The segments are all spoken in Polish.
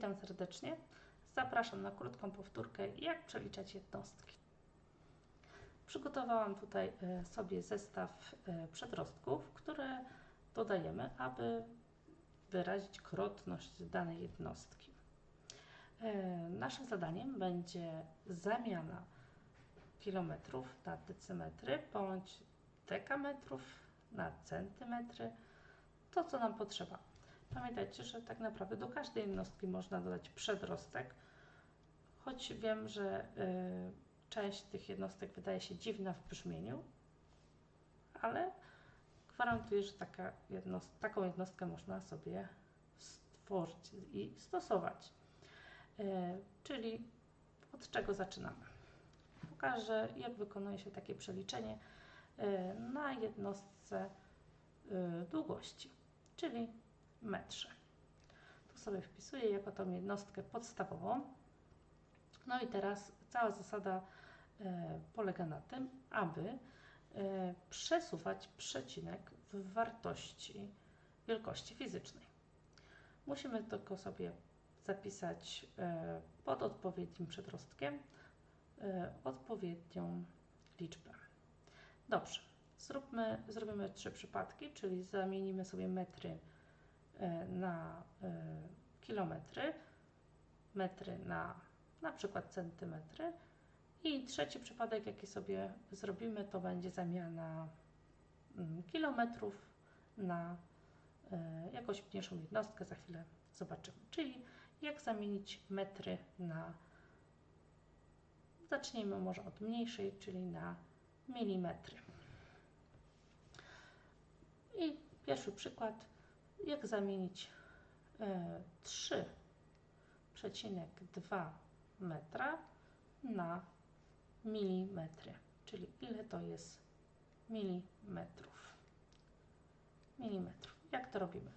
Witam serdecznie. Zapraszam na krótką powtórkę, jak przeliczać jednostki. Przygotowałam tutaj e, sobie zestaw e, przedrostków, które dodajemy, aby wyrazić krotność danej jednostki. E, naszym zadaniem będzie zamiana kilometrów na decymetry bądź dekametrów na centymetry, to co nam potrzeba. Pamiętajcie, że tak naprawdę do każdej jednostki można dodać przedrostek, choć wiem, że y, część tych jednostek wydaje się dziwna w brzmieniu, ale gwarantuję, że taka jednost taką jednostkę można sobie stworzyć i stosować. Y, czyli od czego zaczynamy? Pokażę, jak wykonuje się takie przeliczenie y, na jednostce długości, czyli metrze. Tu sobie wpisuję jako tą jednostkę podstawową. No i teraz cała zasada e, polega na tym, aby e, przesuwać przecinek w wartości wielkości fizycznej. Musimy tylko sobie zapisać e, pod odpowiednim przedrostkiem odpowiednią liczbę. Dobrze, zróbmy, zrobimy trzy przypadki, czyli zamienimy sobie metry kilometry, metry na na przykład centymetry. I trzeci przypadek, jaki sobie zrobimy, to będzie zamiana mm, kilometrów na e, jakąś mniejszą jednostkę. Za chwilę zobaczymy. Czyli jak zamienić metry na. Zacznijmy może od mniejszej, czyli na milimetry. I pierwszy przykład jak zamienić 3,2 e, metra na milimetry, czyli ile to jest milimetrów. Milimetrów. Jak to robimy?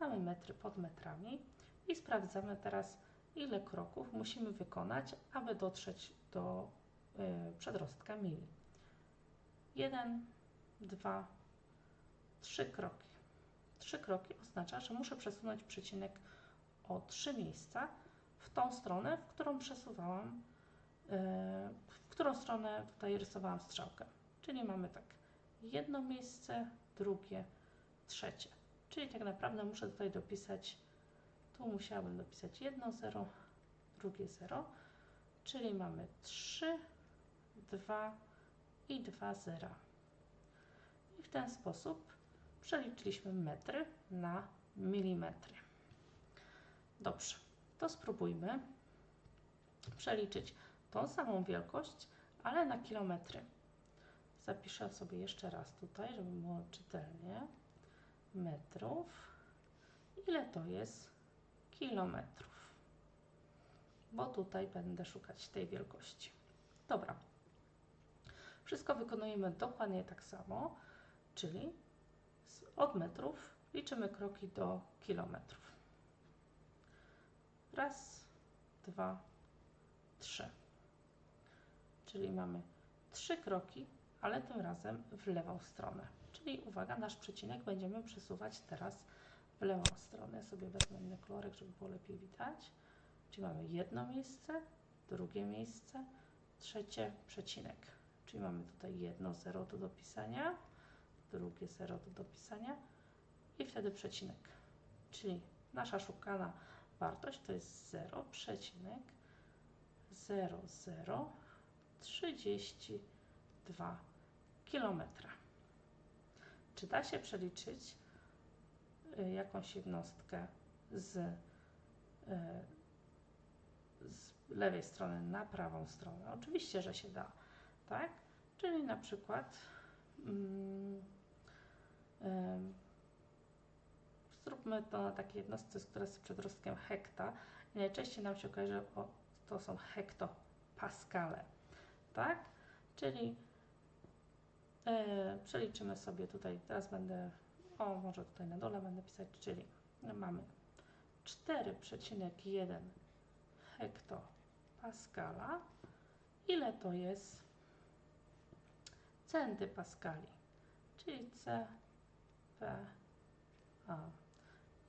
Mamy metry pod metrami i sprawdzamy teraz, ile kroków musimy wykonać, aby dotrzeć do y, przedrostka mili. 1, 2, 3 kroki. Trzy kroki oznacza, że muszę przesunąć przecinek o trzy miejsca w tą stronę, w którą przesuwałam, e, w którą stronę tutaj rysowałam strzałkę. Czyli mamy tak jedno miejsce, drugie, trzecie. Czyli tak naprawdę muszę tutaj dopisać, tu musiałabym dopisać jedno zero, drugie zero, czyli mamy 3, 2 i 2 zera. I w ten sposób przeliczyliśmy metry na milimetry. Dobrze, to spróbujmy przeliczyć tą samą wielkość, ale na kilometry. Zapiszę sobie jeszcze raz tutaj, żeby było czytelnie. Metrów. Ile to jest kilometrów? Bo tutaj będę szukać tej wielkości. Dobra. Wszystko wykonujemy dokładnie tak samo, czyli od metrów liczymy kroki do kilometrów. Raz, dwa, trzy. Czyli mamy trzy kroki, ale tym razem w lewą stronę. Czyli uwaga, nasz przecinek będziemy przesuwać teraz w lewą stronę. Ja sobie wezmę inny kolorek, żeby było lepiej widać. Czyli mamy jedno miejsce, drugie miejsce, trzecie przecinek. Czyli mamy tutaj jedno zero do dopisania drugie 0 do dopisania i wtedy przecinek. Czyli nasza szukana wartość to jest 0,0032 km. Czy da się przeliczyć y, jakąś jednostkę z, y, z lewej strony na prawą stronę? Oczywiście, że się da, tak? Czyli na przykład mm, Zróbmy to na takiej jednostce, która jest przedrostkiem hekta. I najczęściej nam się okaże, że to są hektopaskale. Tak? Czyli e, przeliczymy sobie tutaj, teraz będę, o może tutaj na dole będę pisać, czyli mamy 4,1 hektopaskala. Ile to jest centy paskali? Czyli C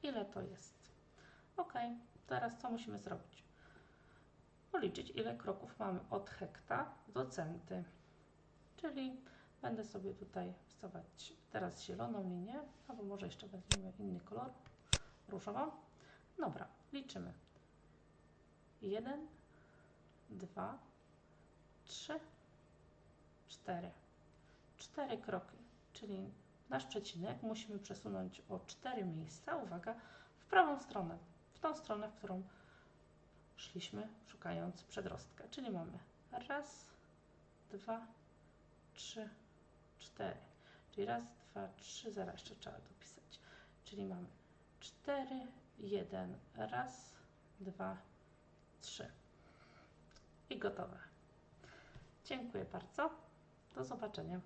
Ile to jest? Ok, teraz co musimy zrobić? Policzyć, ile kroków mamy od hekta do centy. Czyli będę sobie tutaj wstawać teraz zieloną linię, albo może jeszcze weźmiemy inny kolor, różową. Dobra, liczymy. 1, 2, 3, 4. 4 kroki, nasz przecinek musimy przesunąć o 4 miejsca, uwaga, w prawą stronę, w tą stronę, w którą szliśmy szukając przedrostka. Czyli mamy raz, dwa, trzy, cztery. Czyli raz, dwa, trzy, zaraz jeszcze trzeba dopisać. Czyli mamy cztery, jeden, raz, dwa, trzy. I gotowe. Dziękuję bardzo. Do zobaczenia.